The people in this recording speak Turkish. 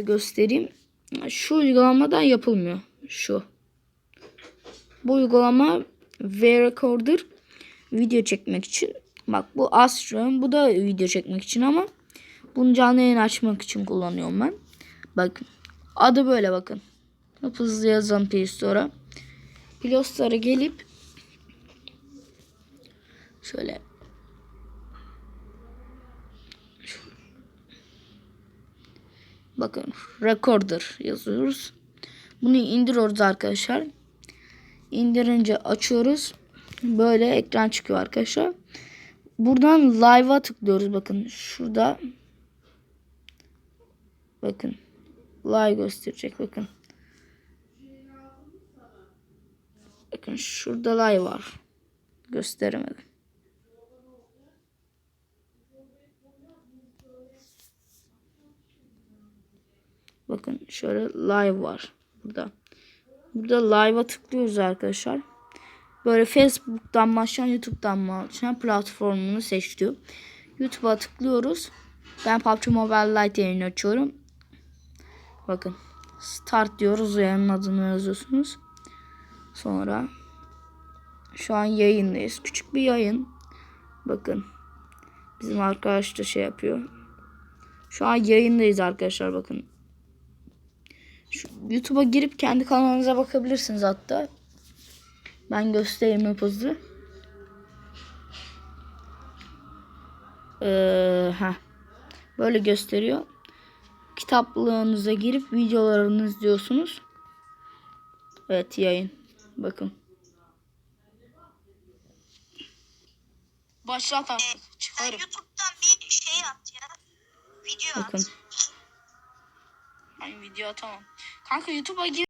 Göstereyim. Şu uygulamadan yapılmıyor. Şu. Bu uygulama V-Recorder video çekmek için. Bak bu Astro. Bu da video çekmek için ama bunu canlı yayın açmak için kullanıyorum ben. Bakın. Adı böyle bakın. Hızlı yazan Play Store'a. Play Store'a gelip şöyle Bakın recorder yazıyoruz. Bunu indiriyoruz arkadaşlar. İndirince açıyoruz. Böyle ekran çıkıyor arkadaşlar. Buradan live'a tıklıyoruz. Bakın şurada. Bakın. Live gösterecek bakın. Bakın şurada live var. Gösteremedim. Bakın şöyle live var burada. Burada live'a tıklıyoruz arkadaşlar. Böyle Facebook'tan mı açan, YouTube'dan mı açan platformunu seçiyor. YouTube'a tıklıyoruz. Ben PUBG Mobile Lite yayını açıyorum. Bakın. Start diyoruz. Yayının adını yazıyorsunuz. Sonra şu an yayındayız. Küçük bir yayın. Bakın. Bizim arkadaş da şey yapıyor. Şu an yayındayız arkadaşlar bakın. YouTube'a girip kendi kanalınıza bakabilirsiniz hatta. Ben göstereyim hep hızlı. Ee, heh. Böyle gösteriyor. Kitaplığınıza girip videolarını izliyorsunuz. Evet yayın. Bakın. Başlat artık. Çıkarım. YouTube'dan bir şey at ya. Video Bakın. at. Ben video atamam. Kanka YouTube'a gir.